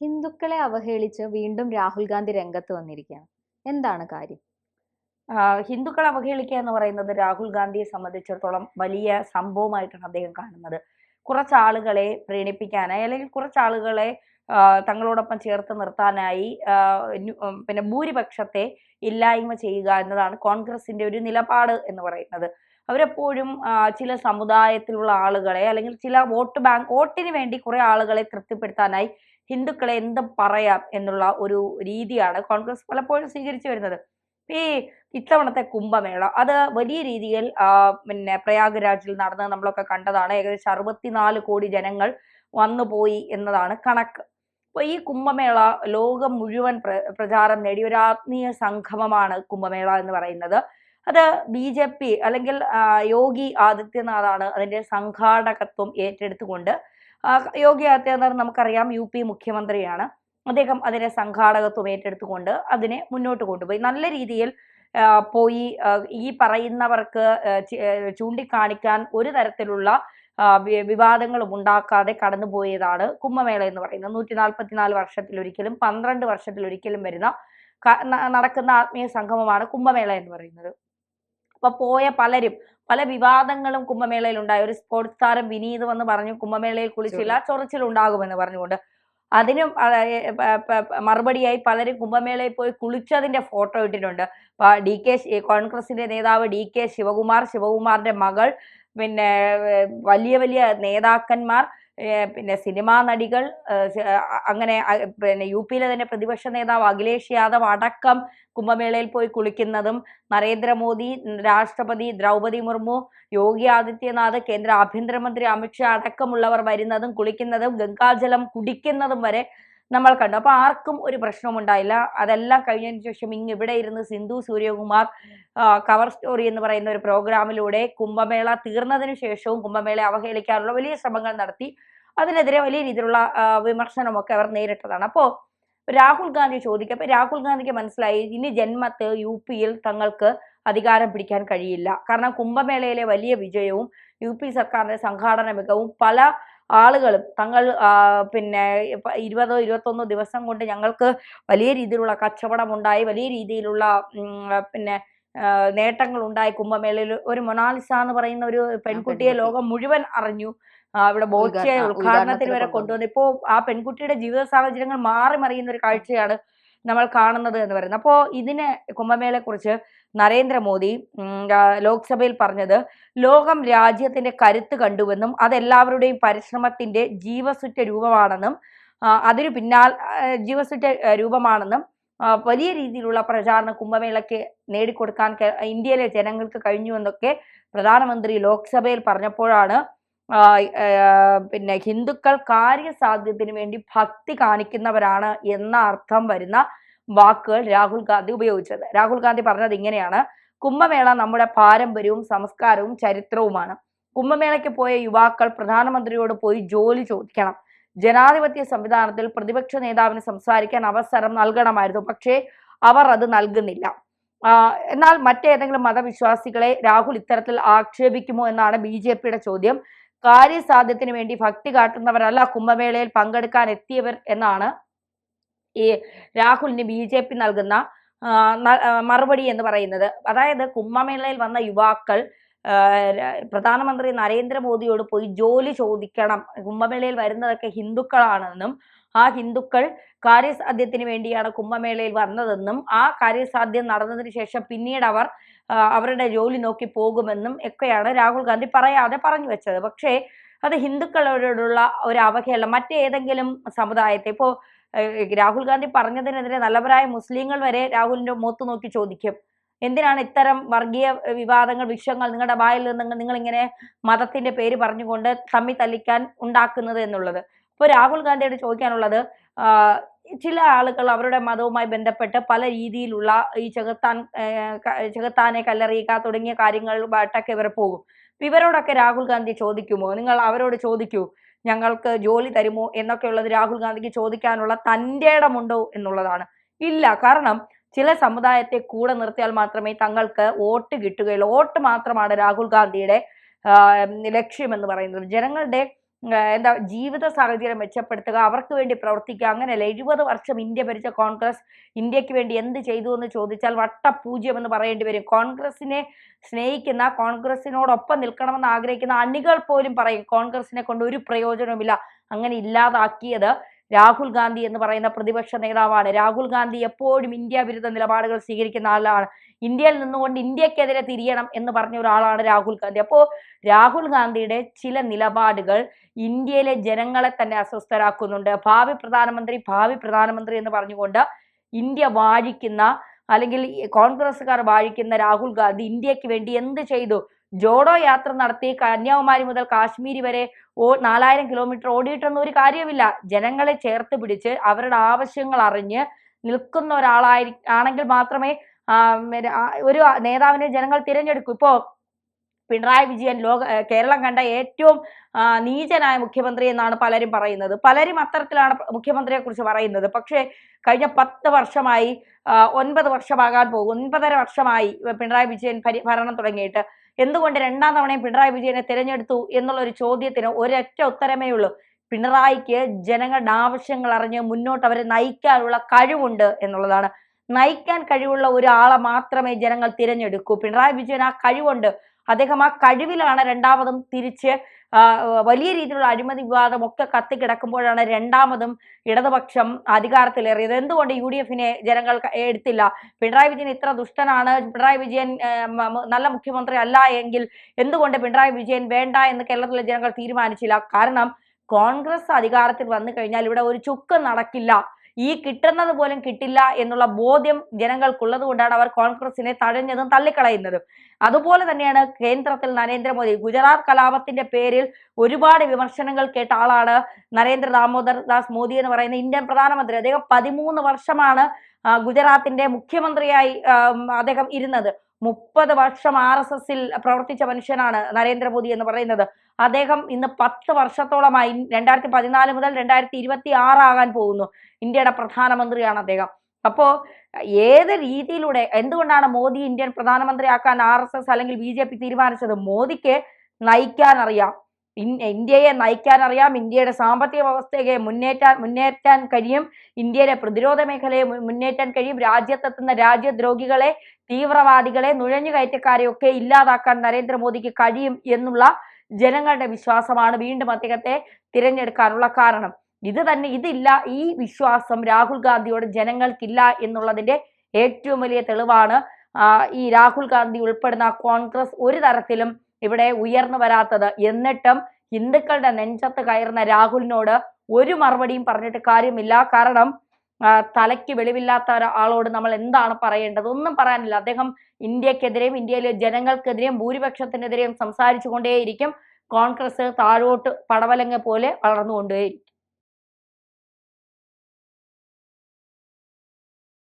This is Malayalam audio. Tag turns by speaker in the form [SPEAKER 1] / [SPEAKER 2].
[SPEAKER 1] ഹിന്ദുക്കളെ അവഹേളിച്ച് വീണ്ടും രാഹുൽ ഗാന്ധി രംഗത്ത് വന്നിരിക്കുകയാണ്. എന്താണ് കാര്യം?
[SPEAKER 2] ഹിന്ദുക്കളെ അവഹേളിക്കുക എന്ന് പറയുന്നത് രാഹുൽ ഗാന്ധിയെ സംബന്ധിച്ചിടത്തോളം വലിയ സംഭവമായിട്ടാണ് അദ്ദേഹം കാണുന്നത്. കുറച്ച് ആളുകളെ പ്രീണിപ്പിക്കാനായി അല്ലെങ്കിൽ കുറച്ച് ആളുകളെ തങ്ങളോടൊപ്പം ചേർത്ത് നിർത്താനായി പിന്നെ ഭൂരിപക്ഷത്തെ ഇല്ലായ്മ ചെയ്യുക എന്നതാണ് കോൺഗ്രസിന്റെ ഒരു നിലപാട് എന്ന് പറയുന്നത്. അവരെപ്പോഴും ചില സമുദായത്തിലുള്ള ആളുകളെ അല്ലെങ്കിൽ ചില വോട്ട് ബാങ്ക് വോട്ടിന് വേണ്ടി കുറെ ആളുകളെ തൃപ്തിപ്പെടുത്താനായി ഹിന്ദുക്കളെ എന്തും പറയാം എന്നുള്ള ഒരു രീതിയാണ് കോൺഗ്രസ് പലപ്പോഴും സ്വീകരിച്ചു വരുന്നത്. ഈ ഇത്തവണത്തെ കുംഭമേള അത് വലിയ രീതിയിൽ പിന്നെ പ്രയാഗ്രാജിൽ നടന്നത് നമ്മളൊക്കെ കണ്ടതാണ്. ഏകദേശം അറുപത്തിനാല് കോടി ജനങ്ങൾ വന്നുപോയി എന്നതാണ് കണക്ക്. അപ്പൊ ഈ കുംഭമേള ലോകം മുഴുവൻ പ്ര പ്രചാരം നേടിയ ഒരു ആത്മീയ സംഗമമാണ് കുംഭമേള എന്ന് പറയുന്നത്. അത് ബി ജെ പി അല്ലെങ്കിൽ യോഗി ആദിത്യനാഥാണ് അതിന്റെ സംഘാടകത്വം ഏറ്റെടുത്തുകൊണ്ട് യോഗി ആദിത്യനാഥ് നമുക്കറിയാം യു പി മുഖ്യമന്ത്രിയാണ്. അദ്ദേഹം അതിനെ സംഘാടകത്വം ഏറ്റെടുത്തുകൊണ്ട് അതിനെ മുന്നോട്ട് കൊണ്ടുപോയി. നല്ല രീതിയിൽ പോയി ഈ പറയുന്നവർക്ക് ചൂണ്ടിക്കാണിക്കാൻ ഒരു തരത്തിലുള്ള വിവാദങ്ങളും ഉണ്ടാക്കാതെ കടന്നുപോയതാണ് കുംഭമേള എന്ന് പറയുന്നത്. നൂറ്റി നാൽപ്പത്തിനാല് വർഷത്തിലൊരിക്കലും പന്ത്രണ്ട് വർഷത്തിലൊരിക്കലും വരുന്ന നടക്കുന്ന ആത്മീയ സംഗമമാണ് കുംഭമേള എന്ന് പറയുന്നത്. അപ്പൊ പോയ പലരും പല വിവാദങ്ങളും കുംഭമേളയിൽ ഉണ്ടായി. ഒരു സ്പോർട്സ് താരം വിനീത് വന്ന് പറഞ്ഞു കുംഭമേളയിൽ കുളിച്ചില്ല ചൊറിച്ചിലുണ്ടാകുമെന്ന് പറഞ്ഞുകൊണ്ട്. അതിനും മറുപടിയായി പലരും കുംഭമേളയിൽ പോയി കുളിച്ചതിന്റെ ഫോട്ടോ ഇട്ടിട്ടുണ്ട്. ഡി കെ കോൺഗ്രസിന്റെ നേതാവ് ഡി കെ ശിവകുമാർ ശിവകുമാറിന്റെ മകൾ പിന്നെ വലിയ വലിയ നേതാക്കന്മാർ പിന്നെ സിനിമാ നടികൾ അങ്ങനെ പിന്നെ യു പിയിലെ തന്നെ പ്രതിപക്ഷ നേതാവ് അഖിലേഷ് യാദവ് അടക്കം കുംഭമേളയിൽ പോയി കുളിക്കുന്നതും നരേന്ദ്രമോദി രാഷ്ട്രപതി ദ്രൗപതി മുർമു യോഗി ആദിത്യനാഥ് കേന്ദ്ര ആഭ്യന്തരമന്ത്രി അമിത്ഷാ അടക്കമുള്ളവർ വരുന്നതും കുളിക്കുന്നതും ഗംഗാജലം കുടിക്കുന്നതും വരെ നമ്മൾ കണ്ടു. അപ്പൊ ആർക്കും ഒരു പ്രശ്നവും ഉണ്ടായില്ല. അതെല്ലാം കഴിഞ്ഞതിന് ശേഷം ഇങ്ങ് ഇവിടെ ഇരുന്ന് സിന്ധു സൂര്യകുമാർ കവർ സ്റ്റോറി എന്ന് പറയുന്ന ഒരു പ്രോഗ്രാമിലൂടെ കുംഭമേള തീർന്നതിന് ശേഷവും കുംഭമേള അവഹേളിക്കാനുള്ള വലിയ ശ്രമങ്ങൾ നടത്തി. അതിനെതിരെ വലിയ രീതിയിലുള്ള വിമർശനമൊക്കെ അവർ നേരിട്ടതാണ്. അപ്പോ രാഹുൽ ഗാന്ധി ചോദിക്കുക അപ്പൊ രാഹുൽ ഗാന്ധിക്ക് മനസ്സിലായി ഇനി ജന്മത്ത് യു പിയിൽ തങ്ങൾക്ക് അധികാരം പിടിക്കാൻ കഴിയില്ല. കാരണം കുംഭമേളയിലെ വലിയ വിജയവും യു പി സർക്കാരിന്റെ സംഘാടന മികവും പല ആളുകളും തങ്ങൾ പിന്നെ ഇരുപതോ ഇരുപത്തൊന്നോ ദിവസം കൊണ്ട് ഞങ്ങൾക്ക് വലിയ രീതിയിലുള്ള കച്ചവടം ഉണ്ടായി വലിയ രീതിയിലുള്ള പിന്നെ നേട്ടങ്ങൾ ഉണ്ടായി കുംഭമേളയിൽ ഒരു മൊണാലിസ എന്ന് പറയുന്ന ഒരു പെൺകുട്ടിയെ ലോകം മുഴുവൻ അറിഞ്ഞു. അവിടെ ഇവിടെ ബോച്ചയെ
[SPEAKER 1] ഉദ്ഘാടന-
[SPEAKER 2] ഉദ്ഘാടനത്തിന്
[SPEAKER 1] ഉദ്ഘാടനത്തിന്
[SPEAKER 2] വരെ കൊണ്ടുവന്നു. ഇപ്പോൾ ആ പെൺകുട്ടിയുടെ ജീവിത സാഹചര്യങ്ങൾ മാറി മറിയുന്ന ഒരു കാഴ്ചയാണ് നമ്മൾ കാണുന്നത് എന്ന് പറയുന്നത്. അപ്പോ ഇതിനെ കുംഭമേളയെ കുറിച്ച് നരേന്ദ്രമോദി ലോക്സഭയിൽ പറഞ്ഞത് ലോകം രാജ്യത്തിന്റെ കരുത്ത് കണ്ടുവെന്നും അതെല്ലാവരുടെയും പരിശ്രമത്തിന്റെ ജീവസുറ്റ രൂപമാണെന്നും അതിനു പിന്നാൽ ജീവസുറ്റ രൂപമാണെന്നും വലിയ രീതിയിലുള്ള പ്രചാരണ കുംഭമേളയ്ക്ക് നേടിക്കൊടുക്കാൻ ഇന്ത്യയിലെ ജനങ്ങൾക്ക് കഴിഞ്ഞുവെന്നൊക്കെ പ്രധാനമന്ത്രി ലോക്സഭയിൽ പറഞ്ഞപ്പോഴാണ് പിന്നെ ഹിന്ദുക്കൾ കാര്യസാധ്യത്തിന് വേണ്ടി ഭക്തി കാണിക്കുന്നവരാണ് എന്ന അർത്ഥം വരുന്ന വാക്കുകൾ രാഹുൽ ഗാന്ധി ഉപയോഗിച്ചത്. രാഹുൽ ഗാന്ധി പറഞ്ഞത് ഇങ്ങനെയാണ്. കുംഭമേള നമ്മുടെ പാരമ്പര്യവും സംസ്കാരവും ചരിത്രവുമാണ്. കുംഭമേളയ്ക്ക് പോയ യുവാക്കൾ പ്രധാനമന്ത്രിയോട് പോയി ജോലി ചോദിക്കണം. ജനാധിപത്യ സംവിധാനത്തിൽ പ്രതിപക്ഷ നേതാവിന് സംസാരിക്കാൻ അവസരം നൽകണമായിരുന്നു. പക്ഷേ അവർ അത് നൽകുന്നില്ല. എന്നാൽ മറ്റേതെങ്കിലും മതവിശ്വാസികളെ രാഹുൽ ഇത്തരത്തിൽ ആക്ഷേപിക്കുമോ എന്നാണ് ബി ജെ പിയുടെ ചോദ്യം. കാര്യസാധ്യത്തിന് വേണ്ടി ഭക്തി കാട്ടുന്നവരല്ല കുംഭമേളയിൽ പങ്കെടുക്കാൻ എത്തിയവർ എന്നാണ് ഈ രാഹുലിന് ബി ജെ പി നൽകുന്ന മറുപടി എന്ന് പറയുന്നത്. അതായത് കുംഭമേളയിൽ വന്ന യുവാക്കൾ പ്രധാനമന്ത്രി നരേന്ദ്രമോദിയോട് പോയി ജോലി ചോദിക്കണം. കുംഭമേളയിൽ വരുന്നതൊക്കെ ഹിന്ദുക്കളാണെന്നും ആ ഹിന്ദുക്കൾ കാര്യസാധ്യത്തിന് വേണ്ടിയാണ് കുംഭമേളയിൽ വന്നതെന്നും ആ കാര്യസാധ്യം നടന്നതിന് ശേഷം പിന്നീട് അവർ അവരുടെ ജോലി നോക്കി പോകുമെന്നും ഒക്കെയാണ് രാഹുൽ ഗാന്ധി പറയാതെ പറഞ്ഞു വെച്ചത്. പക്ഷേ അത് ഹിന്ദുക്കളോടുള്ള ഒരു അവഹേളനം. മറ്റേതെങ്കിലും സമുദായത്തെ ഇപ്പോ ഏഹ് രാഹുൽ ഗാന്ധി പറഞ്ഞതിനെതിരെ നല്ലവരായ മുസ്ലിങ്ങൾ വരെ രാഹുലിന്റെ മുഖത്ത് നോക്കി ചോദിക്കും. എന്തിനാണ് ഇത്തരം വർഗീയ വിവാദങ്ങൾ വിഷയങ്ങൾ നിങ്ങളുടെ വായിൽ നിന്ന് നിങ്ങൾ ഇങ്ങനെ മതത്തിന്റെ പേര് പറഞ്ഞുകൊണ്ട് തമ്മി തല്ലിക്കാൻ ഉണ്ടാക്കുന്നത് എന്നുള്ളത്? അപ്പോൾ രാഹുൽ ഗാന്ധിയോട് ചോദിക്കാനുള്ളത് ചില ആളുകൾ അവരുടെ മതവുമായി ബന്ധപ്പെട്ട് പല രീതിയിലുള്ള ഈ ചെകുത്താൻ ചെകുത്താനെ കല്ലെറിയുക തുടങ്ങിയ കാര്യങ്ങളുമായിട്ടൊക്കെ ഇവർ പോകും. ഇവരോടൊക്കെ രാഹുൽ ഗാന്ധി ചോദിക്കുമോ? നിങ്ങൾ അവരോട് ചോദിക്കൂ. ഞങ്ങൾക്ക് ജോലി തരുമോ എന്നൊക്കെയുള്ളത് രാഹുൽ ഗാന്ധിക്ക് ചോദിക്കാനുള്ള തന്റെ ഇടമുണ്ടോ എന്നുള്ളതാണ്. ഇല്ല കാരണം ചില സമുദായത്തെ കൂടെ നിർത്തിയാൽ മാത്രമേ തങ്ങൾക്ക് വോട്ട് കിട്ടുകയുള്ളൂ. വോട്ട് മാത്രമാണ് രാഹുൽ ഗാന്ധിയുടെ ലക്ഷ്യമെന്ന് പറയുന്നത്. ജനങ്ങളുടെ എന്താ ജീവിത സാഹചര്യം മെച്ചപ്പെടുത്തുക അവർക്ക് വേണ്ടി പ്രവർത്തിക്കുക അങ്ങനെയല്ല. എഴുപത് വർഷം ഇന്ത്യ ഭരിച്ച കോൺഗ്രസ് ഇന്ത്യയ്ക്ക് വേണ്ടി എന്ത് ചെയ്തു എന്ന് ചോദിച്ചാൽ വട്ടപൂജ്യം എന്ന് പറയേണ്ടി വരും. കോൺഗ്രസിനെ സ്നേഹിക്കുന്ന കോൺഗ്രസിനോടൊപ്പം നിൽക്കണമെന്ന് ആഗ്രഹിക്കുന്ന അണികൾ പോലും പറയും കോൺഗ്രസിനെ കൊണ്ട് ഒരു പ്രയോജനവുമില്ല. അങ്ങനെ ഇല്ലാതാക്കിയത് രാഹുൽ ഗാന്ധി എന്ന് പറയുന്ന പ്രതിപക്ഷ നേതാവാണ്. രാഹുൽ ഗാന്ധി എപ്പോഴും ഇന്ത്യ വിരുദ്ധ നിലപാടുകൾ സ്വീകരിക്കുന്ന ആളാണ്. ഇന്ത്യയിൽ നിന്നുകൊണ്ട് ഇന്ത്യക്കെതിരെ തിരിയണം എന്ന് പറഞ്ഞ ഒരാളാണ് രാഹുൽ ഗാന്ധി. അപ്പോൾ രാഹുൽ ഗാന്ധിയുടെ ചില നിലപാടുകൾ ഇന്ത്യയിലെ ജനങ്ങളെ തന്നെ അസ്വസ്ഥരാക്കുന്നുണ്ട്. ഭാവി പ്രധാനമന്ത്രി ഭാവി പ്രധാനമന്ത്രി എന്ന് പറഞ്ഞുകൊണ്ട് ഇന്ത്യ വാഴിക്കുന്ന അല്ലെങ്കിൽ കോൺഗ്രസ്സുകാർ വാഴിക്കുന്ന രാഹുൽ ഗാന്ധി ഇന്ത്യയ്ക്ക് വേണ്ടി എന്ത് ചെയ്തു? ജോഡോ യാത്ര നടത്തി കന്യാകുമാരി മുതൽ കാശ്മീരി വരെ ഓ നാലായിരം കിലോമീറ്റർ ഓടിയിട്ടൊന്നും ഒരു കാര്യമില്ല ജനങ്ങളെ ചേർത്ത് പിടിച്ച് അവരുടെ ആവശ്യങ്ങൾ അറിഞ്ഞ് നിൽക്കുന്ന ഒരാളായി ആണെങ്കിൽ മാത്രമേ ഒരു നേതാവിനെ ജനങ്ങൾ തിരഞ്ഞെടുക്കൂ. ഇപ്പോ പിണറായി വിജയൻ ലോക കേരളം കണ്ട ഏറ്റവും നീചനായ മുഖ്യമന്ത്രി എന്നാണ് പലരും പറയുന്നത്. പലരും അത്തരത്തിലാണ് മുഖ്യമന്ത്രിയെ കുറിച്ച് പറയുന്നത്. പക്ഷേ കഴിഞ്ഞ പത്ത് വർഷമായി ഒൻപത് വർഷമാകാൻ പോകും. ഒൻപതര വർഷമായി പിണറായി വിജയൻ ഭരണം തുടങ്ങിയിട്ട് എന്തുകൊണ്ട് രണ്ടാം തവണയും പിണറായി വിജയനെ തിരഞ്ഞെടുത്തു എന്നുള്ള ഒരു ചോദ്യത്തിന് ഒരൊറ്റ ഉത്തരമേ ഉള്ളൂ. പിണറായിക്ക് ജനങ്ങളുടെ ആവശ്യങ്ങൾ അറിഞ്ഞ് മുന്നോട്ട് അവരെ നയിക്കാനുള്ള കഴിവുണ്ട് എന്നുള്ളതാണ്. നയിക്കാൻ കഴിവുള്ള ഒരാളെ മാത്രമേ ജനങ്ങൾ തിരഞ്ഞെടുക്കൂ. പിണറായി വിജയൻ ആ കഴിവുണ്ട്. അദ്ദേഹം ആ കഴിവിലാണ് രണ്ടാമതും തിരിച്ച് വലിയ രീതിയിലുള്ള അഴിമതി വിവാദം ഒക്കെ കത്തിക്കിടക്കുമ്പോഴാണ് രണ്ടാമതും ഇടതുപക്ഷം അധികാരത്തിലേറിയത്. എന്തുകൊണ്ട് യു ഡി എഫിനെ ജനങ്ങൾ എടുത്തില്ല? പിണറായി വിജയൻ ഇത്ര ദുഷ്ടനാണ്. പിണറായി വിജയൻ നല്ല മുഖ്യമന്ത്രി അല്ല എങ്കിൽ എന്തുകൊണ്ട് പിണറായി വിജയൻ വേണ്ട എന്ന് കേരളത്തിലെ ജനങ്ങൾ തീരുമാനിച്ചില്ല? കാരണം കോൺഗ്രസ് അധികാരത്തിൽ വന്നു കഴിഞ്ഞാൽ ഇവിടെ ഒരു ചുക്ക് നടക്കില്ല. ഈ കിട്ടുന്നത് പോലും കിട്ടില്ല എന്നുള്ള ബോധ്യം ജനങ്ങൾക്കുള്ളത് കൊണ്ടാണ് അവർ കോൺഗ്രസിനെ തഴഞ്ഞതും തള്ളിക്കളയുന്നതും. അതുപോലെ തന്നെയാണ് കേന്ദ്രത്തിൽ നരേന്ദ്രമോദി. ഗുജറാത്ത് കലാപത്തിന്റെ പേരിൽ ഒരുപാട് വിമർശനങ്ങൾ കേട്ട ആളാണ് നരേന്ദ്ര ദാമോദർ ദാസ് മോദി എന്ന് പറയുന്ന ഇന്ത്യൻ പ്രധാനമന്ത്രി. അദ്ദേഹം പതിമൂന്ന് വർഷമാണ് ഗുജറാത്തിന്റെ മുഖ്യമന്ത്രിയായി അദ്ദേഹം ഇരുന്നത്. മുപ്പത് വർഷം ആർ എസ് എസിൽ പ്രവർത്തിച്ച മനുഷ്യനാണ് നരേന്ദ്രമോദി എന്ന് പറയുന്നത്. അദ്ദേഹം ഇന്ന് പത്ത് വർഷത്തോളമായി രണ്ടായിരത്തി പതിനാല് മുതൽ രണ്ടായിരത്തി ഇരുപത്തി ആറാകാൻ പോകുന്നു. ഇന്ത്യയുടെ പ്രധാനമന്ത്രിയാണ് അദ്ദേഹം. അപ്പോ ഏത് രീതിയിലൂടെ എന്തുകൊണ്ടാണ് മോദി ഇന്ത്യൻ പ്രധാനമന്ത്രിയാക്കാൻ ആർ എസ് എസ് അല്ലെങ്കിൽ ബി ജെ പി തീരുമാനിച്ചത്? മോദിക്ക് ഇൻ- ഇന്ത്യയെ നയിക്കാൻ അറിയാം ഇന്ത്യയുടെ സാമ്പത്തിക വ്യവസ്ഥയെ മുന്നേറ്റാൻ മുന്നേറ്റാൻ കഴിയും ഇന്ത്യയുടെ പ്രതിരോധ മേഖലയെ മുന്നേറ്റാൻ കഴിയും രാജ്യത്തെത്തുന്ന രാജ്യദ്രോഹികളെ തീവ്രവാദികളെ നുഴഞ്ഞുകയറ്റക്കാരെ ഒക്കെ ഇല്ലാതാക്കാൻ നരേന്ദ്രമോദിക്ക് കഴിയും എന്നുള്ള ജനങ്ങളുടെ വിശ്വാസമാണ് വീണ്ടും അദ്ദേഹത്തെ തിരഞ്ഞെടുക്കാനുള്ള കാരണം. ഇത് തന്നെ ഇതില്ല ഈ വിശ്വാസം രാഹുൽ ഗാന്ധിയോട് ജനങ്ങൾക്കില്ല എന്നുള്ളതിന്റെ ഏറ്റവും വലിയ തെളിവാണ് ഈ രാഹുൽ ഗാന്ധി ഉൾപ്പെടുന്ന കോൺഗ്രസ് ഒരു തരത്തിലും ഇവിടെ ഉയർന്നു വരാത്തത്. എന്നിട്ടും ഹിന്ദുക്കളുടെ നെഞ്ചത്ത് കയറുന്ന രാഹുലിനോട് ഒരു മറുപടിയും പറഞ്ഞിട്ട് കാര്യമില്ല. കാരണം തലയ്ക്ക് വെളിവില്ലാത്ത ഒരാളോട് നമ്മൾ എന്താണ് പറയേണ്ടത്? ഒന്നും പറയാനില്ല. അദ്ദേഹം ഇന്ത്യക്കെതിരെയും ഇന്ത്യയിലെ ജനങ്ങൾക്കെതിരെയും ഭൂരിപക്ഷത്തിനെതിരെയും സംസാരിച്ചു കൊണ്ടേയിരിക്കും. കോൺഗ്രസ് താഴോട്ട് പടവലങ്ങ പോലെ വളർന്നുകൊണ്ടേയിരിക്കും.